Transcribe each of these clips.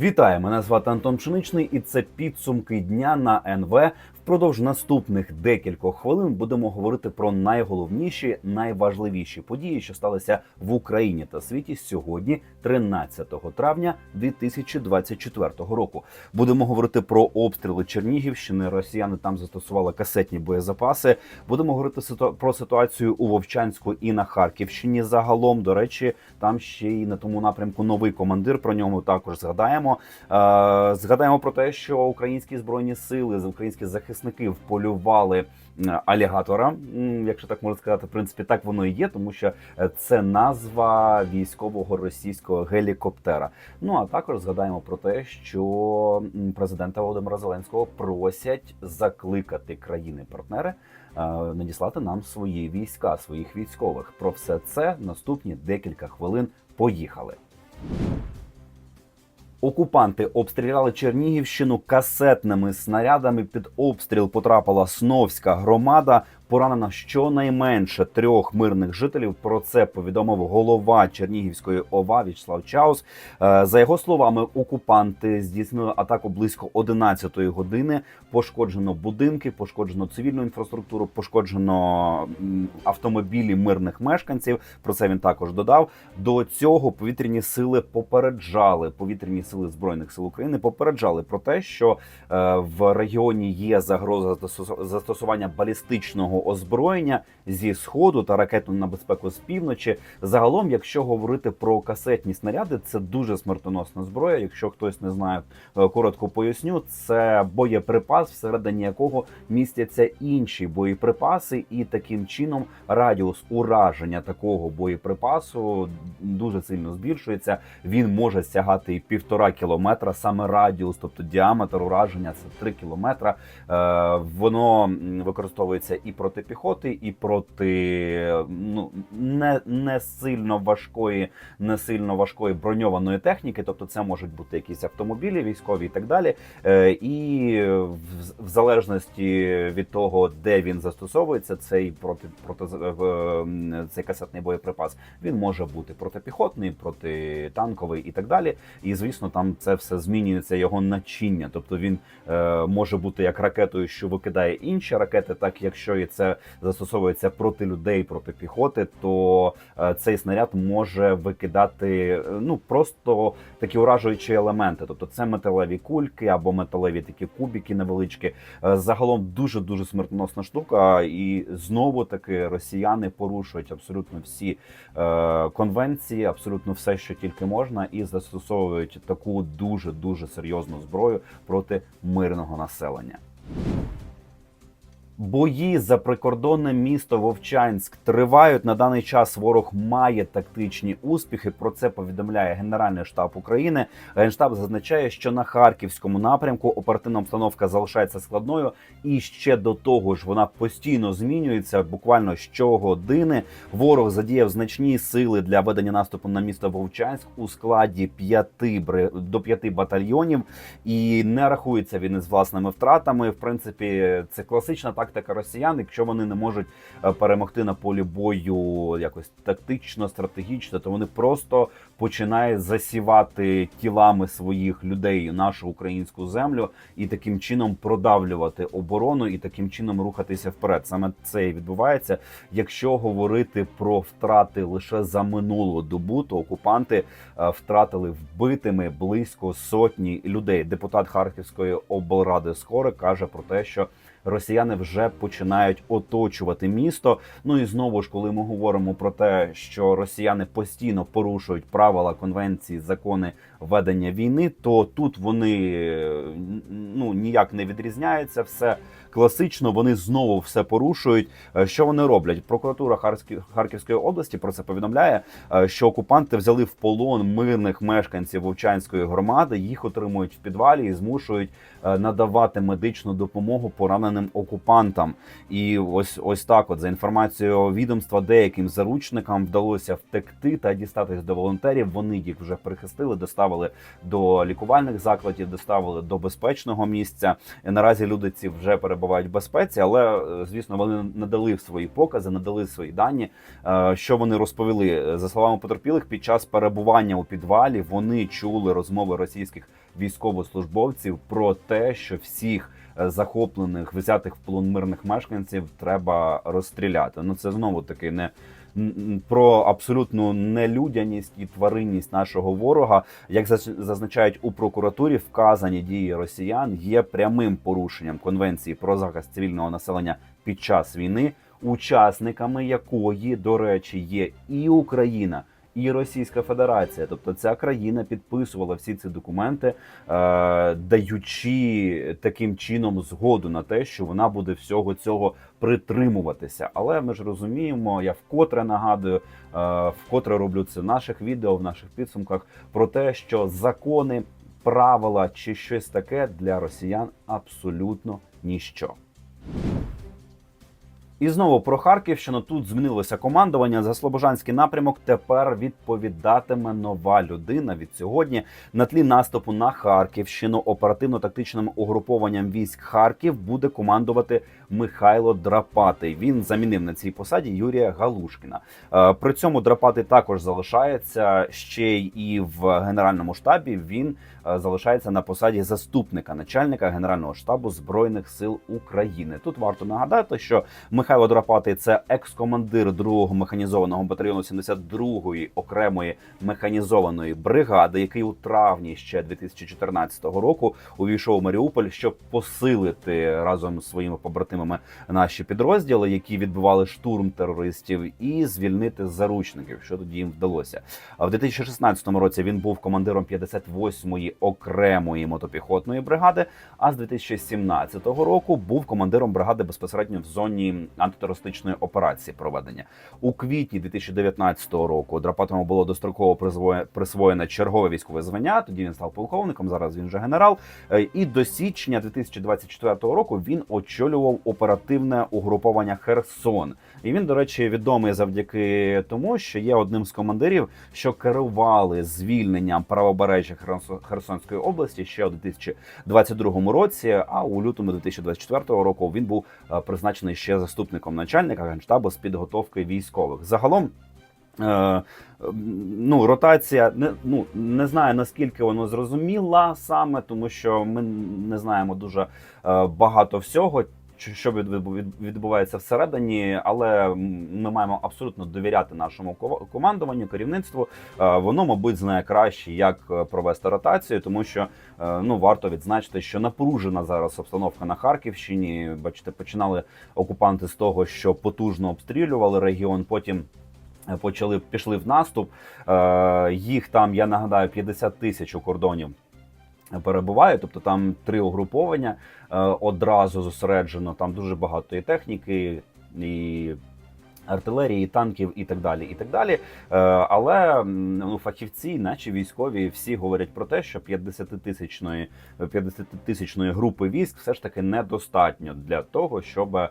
Вітаю! Мене звати Антон Пшеничний, і це підсумки дня на НВ. Впродовж наступних декількох хвилин будемо говорити про найголовніші, найважливіші події, що сталися в Україні та світі сьогодні, 13 травня 2024 року. Будемо говорити про обстріли Чернігівщини. Росіяни там застосували касетні боєзапаси. Будемо говорити про ситуацію у Вовчанську і на Харківщині. Загалом, до речі, там ще й на тому напрямку новий командир. Про нього також згадаємо. Е, Згадаємо про те, що українські збройні сили, з українські захисники вполювали м, алігатора, якщо так можна сказати. В принципі, так воно і є, тому що е, це назва військового російського гелікоптера. Ну а також згадаємо про те, що президента Володимира Зеленського просять закликати країни-партнери е, надіслати нам свої війська, своїх військових. Про все це наступні декілька хвилин. Поїхали. Окупанти обстріляли Чернігівщину касетними снарядами. Під обстріл потрапила Сновська громада. Поранено щонайменше трьох мирних жителів. Про це повідомив голова Чернігівської ОВА Вячеслав Чаус. Е, За його словами, окупанти здійснили атаку близько 11-ї години. Пошкоджено будинки, пошкоджено цивільну інфраструктуру, пошкоджено автомобілі мирних мешканців. Про це він також додав. До цього повітряні сили попереджали повітряні сили збройних сил України. Попереджали про те, що е, в регіоні є загроза застосу- застосування балістичного озброєння зі сходу та ракетну на безпеку з півночі. Загалом, якщо говорити про касетні снаряди, це дуже смертоносна зброя. Якщо хтось не знає, е, коротко поясню. Це боєприпас, всередині якого містяться інші боєприпаси, і таким чином радіус ураження такого боєприпасу дуже сильно збільшується. Він може сягати і півтора кілометра, саме радіус, тобто діаметр ураження це три кілометра. Е, воно використовується і проти піхоти, і проти ну не, не сильно важкої, не сильно важкої броньованої техніки. Тобто, це можуть бути якісь автомобілі, військові і так далі. Е, і в, в залежності від того, де він застосовується, цей проти, проти е, цей касетний боєприпас, він може бути протипіхотний, протитанковий і так далі. І звісно, там це все змінюється його начиння. Тобто він е, може бути як ракетою, що викидає інші ракети, так якщо і це застосовується проти людей, проти піхоти, то е, цей снаряд може викидати е, ну просто такі уражуючі елементи. Тобто це металеві кульки або металеві такі кубики невеличкі. Е, Загалом дуже дуже смертоносна штука, і знову таки росіяни порушують абсолютно всі конвенції, абсолютно все, що тільки можна, і застосовують таку дуже дуже серйозну зброю проти мирного населення. Бої за прикордонне місто Вовчанськ тривають на даний час. Ворог має тактичні успіхи. Про це повідомляє Генеральний штаб України. Генштаб зазначає, що на харківському напрямку оперативна обстановка залишається складною, і ще до того ж вона постійно змінюється. Буквально щогодини ворог задіяв значні сили для ведення наступу на місто Вовчанськ у складі п'яти до п'яти батальйонів, і не рахується він із власними втратами. В принципі, це класична тактика росіян. Якщо вони не можуть е, перемогти на полі бою якось тактично, стратегічно, то вони просто починають засівати тілами своїх людей нашу українську землю і таким чином продавлювати оборону і таким чином рухатися вперед. Саме це і відбувається. Якщо говорити про втрати лише за минулу добу, то окупанти е, втратили вбитими близько сотні людей. Депутат Харківської облради Скорик каже про те, що росіяни вже починають оточувати місто. Ну і знову ж, коли ми говоримо про те, що росіяни постійно порушують правила конвенції, закони ведення війни, то тут вони ну ніяк не відрізняються. Все класично, вони знову все порушують. Е, Що вони роблять? Прокуратура Харківської області про це повідомляє, е, що окупанти взяли в полон мирних мешканців Вовчанської громади. Їх отримують в підвалі і змушують е, надавати медичну допомогу пораненим окупантам. І ось ось так, от за інформацією відомства, деяким заручникам вдалося втекти та дістатись до волонтерів. Вони їх вже прихистили, доставили доставили до лікувальних закладів, доставили до безпечного місця. Наразі люди ці вже перебувають в безпеці, але е, звісно вони надали свої покази, надали свої дані. Е, Що вони розповіли за словами потерпілих, під час перебування у підвалі вони чули розмови російських військовослужбовців про те, що всіх е, захоплених, взятих в полон мирних мешканців треба розстріляти. Ну це знову таки не про абсолютну нелюдяність і тваринність нашого ворога, як заз- зазначають у прокуратурі, вказані дії росіян є прямим порушенням конвенції про захист цивільного населення під час війни, учасниками якої, до речі, є і Україна. І Російська Федерація, тобто ця країна підписувала всі ці документи, е, даючи таким чином згоду на те, що вона буде всього цього притримуватися. Але ми ж розуміємо, я вкотре нагадую, е, вкотре роблю це в наших відео, в наших підсумках про те, що закони, правила чи щось таке для росіян абсолютно ніщо. І знову про Харківщину тут змінилося командування. За Слобожанський напрямок тепер відповідатиме нова людина від сьогодні на тлі наступу на Харківщину. Оперативно-тактичним угрупованням військ Харків буде командувати Михайло Драпатий. Він замінив на цій посаді Юрія Галушкіна. Е, При цьому Драпатий також залишається ще і в генеральному штабі. Він е, залишається на посаді заступника начальника генерального штабу збройних сил України. Тут варто нагадати, що Михайло Драпатий це екс-командир 2-го механізованого батальйону 72-ї окремої механізованої бригади, який у травні ще 2014 року увійшов у Маріуполь, щоб посилити разом з своїми побратимами наші підрозділи, які відбивали штурм терористів, і звільнити заручників, що тоді їм вдалося. А в 2016 році він був командиром 58-ї окремої мотопіхотної бригади. А з 2017 року був командиром бригади безпосередньо в зоні антитерористичної операції проведення у квітні 2019 року. Драпатому було достроково присвоєне чергове військове звання. Тоді він став полковником. Зараз він вже генерал. Е, І до січня 2024 року він очолював оперативне угруповання Херсон. І він, до речі, відомий завдяки тому, що є одним з командирів, що керували звільненням правобережжя Херсон- Херсонської області ще у 2022 році. А у лютому 2024 року він був е, призначений ще заступником начальника генштабу з підготовки військових. Загалом. Е, ну, ротація не ну не знаю наскільки воно зрозуміла саме, тому що ми не знаємо дуже е, багато всього. Що від- від- відбувається всередині, але ми маємо абсолютно довіряти нашому ко- командуванню, керівництву. Е, Воно, мабуть, знає краще, як е, провести ротацію, тому що е, ну варто відзначити, що напружена зараз обстановка на Харківщині. Бачите, починали окупанти з того, що потужно обстрілювали регіон. Потім почали пішли в наступ. Їх там, я нагадаю, 50 тисяч у кордонів. Перебуває, тобто там три угруповання е, одразу зосереджено. Там дуже багато і техніки, і артилерії, танків, і так далі. І так далі. Е, але ну, фахівці, наші військові, всі говорять про те, що 50-тисячної 50-тисячної групи військ все ж таки недостатньо для того, щоб е,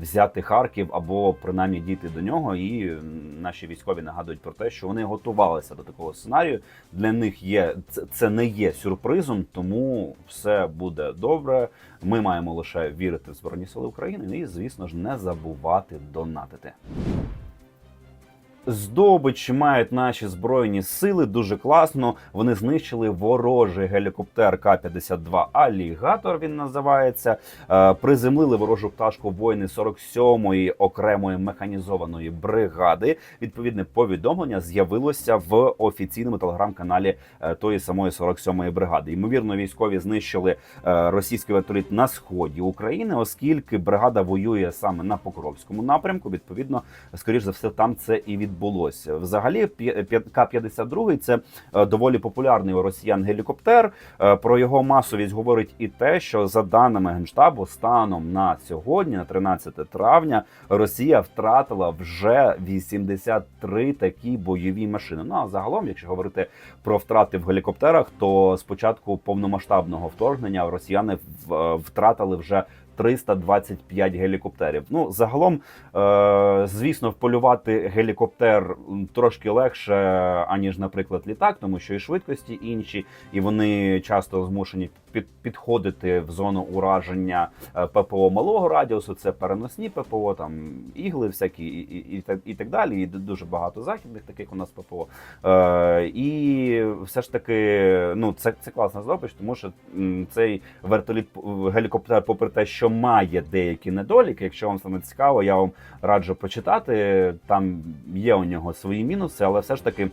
взяти Харків або принаймні дійти до нього. І наші військові нагадують про те, що вони готувалися до такого сценарію. Для них є це не є сюрпризом, тому все буде добре. Ми маємо лише вірити в Збройні Сили України і, звісно ж, не забувати донатити. Здобич мають наші збройні сили дуже класно. Вони знищили ворожий гелікоптер К-52 Алігатор. Він називається. Е, Приземлили ворожу пташку воїни 47-ї окремої механізованої бригади. Відповідне повідомлення з'явилося в офіційному телеграм-каналі е, тої самої 47-ї бригади. Ймовірно, військові знищили е, російський вертоліт на сході України, оскільки бригада воює саме на Покровському напрямку. Відповідно, скоріш за все, там це і відбулося. Взагалі, п'я- п'я- К-52 – це е, доволі популярний у росіян гелікоптер. Е, Про його масовість говорить і те, що за даними генштабу, станом на сьогодні, на 13 травня, Росія втратила вже 83 такі бойові машини. Ну а загалом, якщо говорити про втрати в гелікоптерах, то з початку повномасштабного вторгнення росіяни е, втратили вже 325 гелікоптерів. Ну загалом, е, звісно, вполювати гелікоптер трошки легше, аніж, наприклад, літак, тому що і швидкості інші, і вони часто змушені під, підходити в зону ураження е, ППО малого радіусу. Це переносні ППО, там ігли, всякі і, і, і, і так далі. І дуже багато західних таких у нас ППО. Е, і все ж таки, ну це, це класна здобич, тому що цей вертоліт гелікоптер, попри те, що має деякі недоліки. Якщо вам стане цікаво, я вам раджу почитати. Там є у нього свої мінуси, але все ж таки.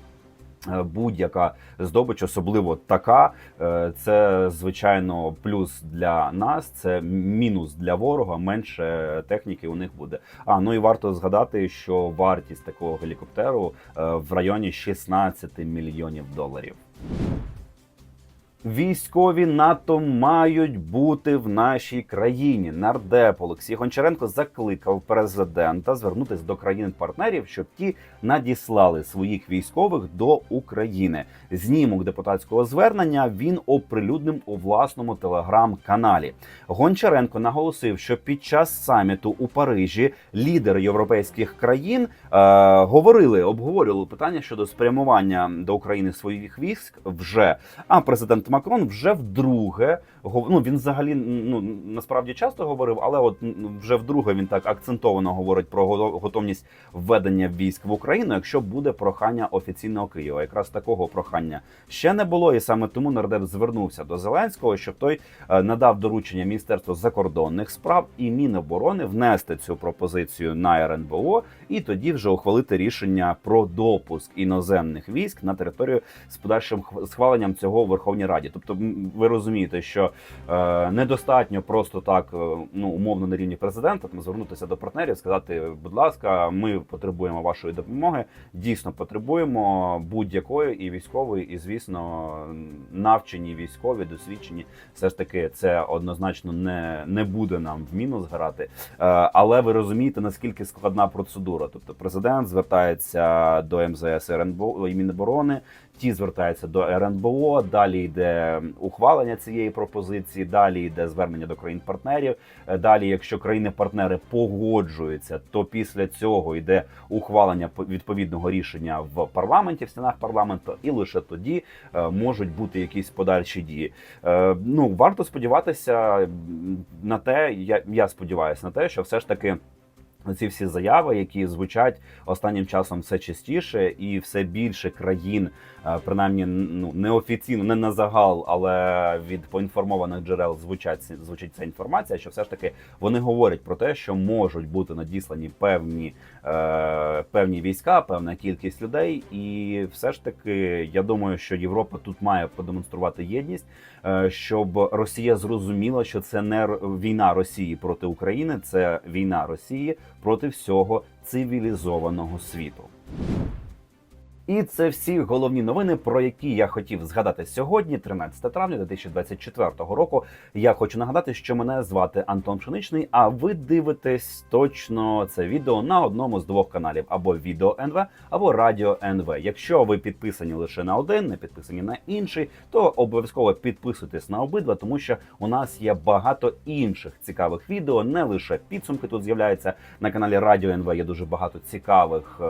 Е, Будь-яка здобич, особливо така, е, це звичайно плюс для нас, це мінус для ворога. Менше техніки у них буде. А ну і варто згадати, що вартість такого гелікоптеру е, в районі 16 мільйонів доларів. Військові НАТО мають бути в нашій країні. Нардеп Олексій Гончаренко закликав президента звернутися до країн-партнерів, щоб ті надіслали своїх військових до України. Знімок депутатського звернення він оприлюднив у власному телеграм-каналі. Гончаренко наголосив, що під час саміту у Парижі лідери європейських країн е, говорили, обговорювали питання щодо спрямування до України своїх військ вже. А президент Макрон вже вдруге ну, він взагалі ну насправді часто говорив, але от вже вдруге він так акцентовано говорить про готовність введення військ в Україну, якщо буде прохання офіційного Києва. Якраз такого прохання ще не було, і саме тому нардеп звернувся до Зеленського, щоб той е, надав доручення Міністерству закордонних справ і Міноборони внести цю пропозицію на РНБО і тоді вже ухвалити рішення про допуск іноземних військ на територію з подальшим хв- схваленням цього в Верховній Раді. Тобто, ви розумієте, що е, недостатньо просто так, е, ну умовно на рівні президента, там звернутися до партнерів, сказати, будь ласка, ми потребуємо вашої допомоги. Дійсно потребуємо будь-якої і військової, і звісно, навчені військові, досвідчені. Все ж таки, це однозначно не, не буде нам в мінус грати. Е, але ви розумієте, наскільки складна процедура. Тобто, президент звертається до МЗС РНБО і Міноборони, ті звертаються до РНБО. Далі йде ухвалення цієї пропозиції. Далі йде звернення до країн-партнерів. Е, Далі, якщо країни-партнери погоджуються, то після цього йде ухвалення по- відповідного рішення в парламенті, в стінах парламенту, і лише тоді е, можуть бути якісь подальші дії. Е, Ну варто сподіватися на те, я, я сподіваюся на те, що все ж таки. Ці всі заяви, які звучать останнім часом все частіше, і все більше країн, принаймні ну неофіційно, не на загал, але від поінформованих джерел звучать звучить ця інформація, що все ж таки вони говорять про те, що можуть бути надіслані певні, е, певні війська, певна кількість людей, і все ж таки, я думаю, що Європа тут має продемонструвати єдність, е, щоб Росія зрозуміла, що це не війна Росії проти України, це війна Росії проти всього цивілізованого світу. І це всі головні новини, про які я хотів згадати сьогодні, 13 травня 2024 року. Я хочу нагадати, що мене звати Антон Пшеничний. А ви дивитесь точно це відео на одному з двох каналів: або відео НВ, або Радіо НВ. Якщо ви підписані лише на один, не підписані на інший, то обов'язково підписуйтесь на обидва, тому що у нас є багато інших цікавих відео. Не лише підсумки тут з'являються на каналі Радіо НВ. Є дуже багато цікавих е,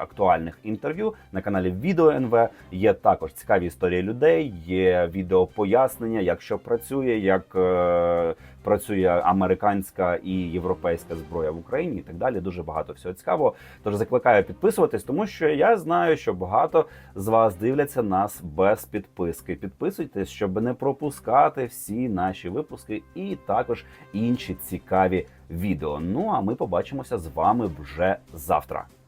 актуальних інтерв'ю. На каналі Відео НВ є також цікаві історії людей. Є відео пояснення, як що працює, як е, працює американська і європейська зброя в Україні, і так далі. Дуже багато всього цікавого. Тож закликаю підписуватись, тому що я знаю, що багато з вас дивляться нас без підписки. Підписуйтесь, щоб не пропускати всі наші випуски і також інші цікаві відео. Ну а ми побачимося з вами вже завтра.